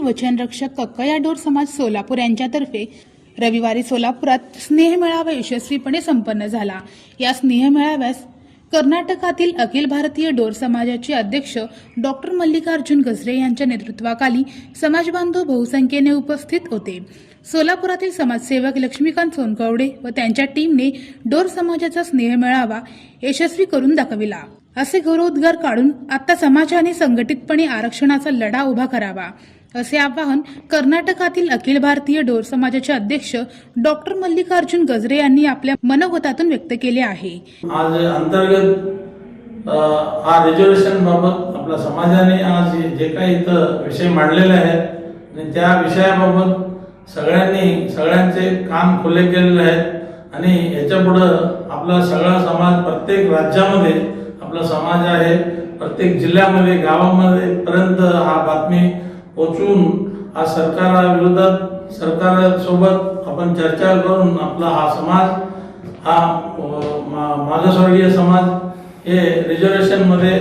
वचनरक्षक Kakkaya door समाज सोलापूर यांच्यातर्फे रविवारी सोलापुरात स्नेहमेळावा यशस्वीपणे संपन्न झाला. या स्नेहमेळाव्यास कर्नाटकातील अखिल भारतीय डोर समाजाचे अध्यक्ष डॉक्टर मल्लिकार्जुन गजरे यांच्या नेतृत्वाखाली समाजबांधव बहुसंख्येने उपस्थित होते. सोलापुरातील समाजसेवक लक्ष्मीकांत सोनकवडे व त्यांच्या टीमने डोर समाजाचा स्नेहमेळावा यशस्वी करून दाखविला. असे गौरवोद्गार काढून आता समाजाने संघटितपणे आरक्षणाचा लढा उभा करावा असे आवाहन कर्नाटकातील अखिल भारतीय डोर समाजाचे अध्यक्ष डॉक्टर मल्लिकार्जुन गजरे यांनी आपल्या मनोगतातून व्यक्त केले आहे. आज अंतर्गत हा रिझर्वेशन बाबत आपल्या समाजाने आज जे काही इथं विषय मांडलेले आहेत आणि त्या विषयाबाबत सगळ्यांनी सगळ्यांचे काम खुले केलेले आहेत आणि याच्या पुढं आपला सगळा समाज प्रत्येक राज्यामध्ये आपला समाज आहे प्रत्येक जिल्ह्यामध्ये गावामध्ये पर्यंत हा बातमी पोचून आज सरकाराविरोधात सरकारसोबत आपण चर्चा करून आपला हा समाज हा मा- मागासवर्गीय समाज हे रिझर्वेशनमध्ये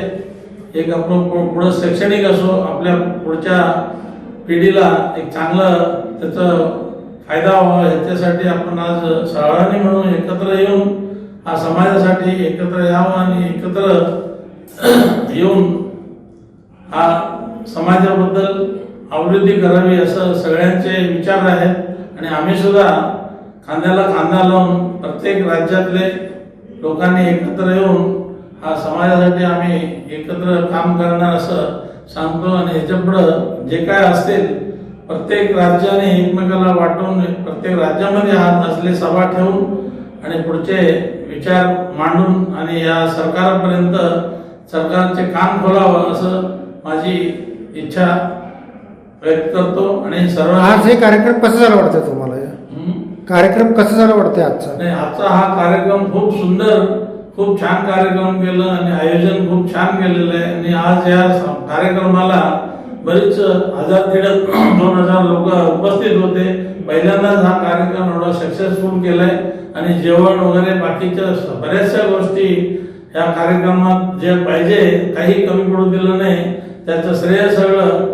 एक आपलं पु- पुढं शैक्षणिक असो आपल्या पुढच्या पिढीला एक चांगलं त्याचा फायदा व्हावा याच्यासाठी आपण आज सर्वांनी म्हणून एकत्र येऊन हा समाज समाजासाठी एकत्र यावं आणि एकत्र येऊन हा समाजाबद्दल आवृत्ती करावी असं सगळ्यांचे विचार आहेत. आणि आम्ही सुद्धा खांद्याला खांदा लावून प्रत्येक राज्यातले लोकांनी एकत्र येऊन हा समाजासाठी आम्ही एकत्र काम करणार असं सांगतो. आणि याच्या पुढं जे काय असतील प्रत्येक राज्याने एकमेकाला वाटून प्रत्येक राज्यामध्ये हा असले सभा ठेवून आणि पुढचे विचार मांडून आणि या सरकारापर्यंत सरकारचे कान खोलावं असं माझी इच्छा व्यक्त करतो आणि सर्व आज हे कार्यक्रम कसं झालं वाटतं तुम्हाला? कार्यक्रम कसं झालं वाटतंय आजचा? नाही आजचा हा कार्यक्रम खूप सुंदर खूप छान कार्यक्रम केलं आणि आयोजन खूप छान केलेलं आहे. आणि आज या कार्यक्रमाला बरेच हजार दीड दोन हजार लोक उपस्थित होते. पहिल्यांदाच हा कार्यक्रम एवढा सक्सेसफुल केलाय. आणि जेवण वगैरे बाकीच्या बऱ्याचशा गोष्टी या कार्यक्रमात जे पाहिजे काही कमी पडू दिलं नाही. त्याचं श्रेय सगळं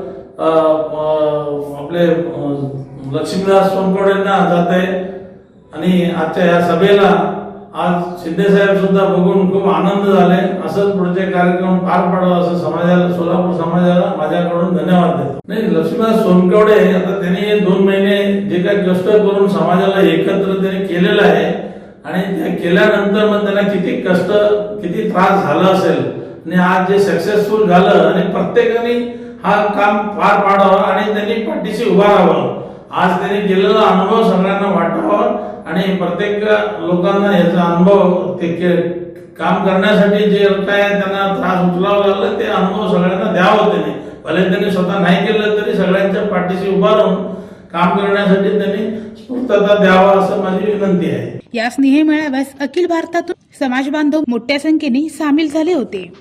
आपले लक्ष्मीदास लक्ष्मीदास सोनकोडेंना जात आहे. आणि आजच्या या सभेला आज शिंदे साहेब सुद्धा बघून खूप आनंद झाले. असंच पुढचे कार्यक्रम पार पाडावा असं समाजाला सोलापूर समाजाला माझ्याकडून धन्यवाद देतो. नाही लक्ष्मीनाथ सोनकवडे आता त्यांनी हे दोन महिने जे काही कष्ट करून समाजाला एकत्र त्यांनी केलेलं आहे आणि केल्यानंतर मग त्यांना किती कष्ट किती त्रास झाला असेल आणि आज जे सक्सेसफुल झालं आणि प्रत्येकाने हा काम पार पाडावा आणि त्यांनी पाठीशी उभा राहावं. आज त्यांनी केलेला अनुभव सगळ्यांना वाटावा आणि प्रत्येक लोकांना याचा अनुभव ते के- काम करण्यासाठी जे काय त्यांना त्रास उचलावा लागला ते अनुभव सगळ्यांना द्यावं त्यांनी. भले त्यांनी स्वतः नाही केलं तरी सगळ्यांच्या पाठीशी उभा राहून काम करण्यासाठी त्यांनी स्फूर्तता द्यावा असं माझी विनंती आहे. या स्नेह मेळाव्यास अखिल भारतातून समाजबांधव मोठ्या संख्येने सामील झाले होते.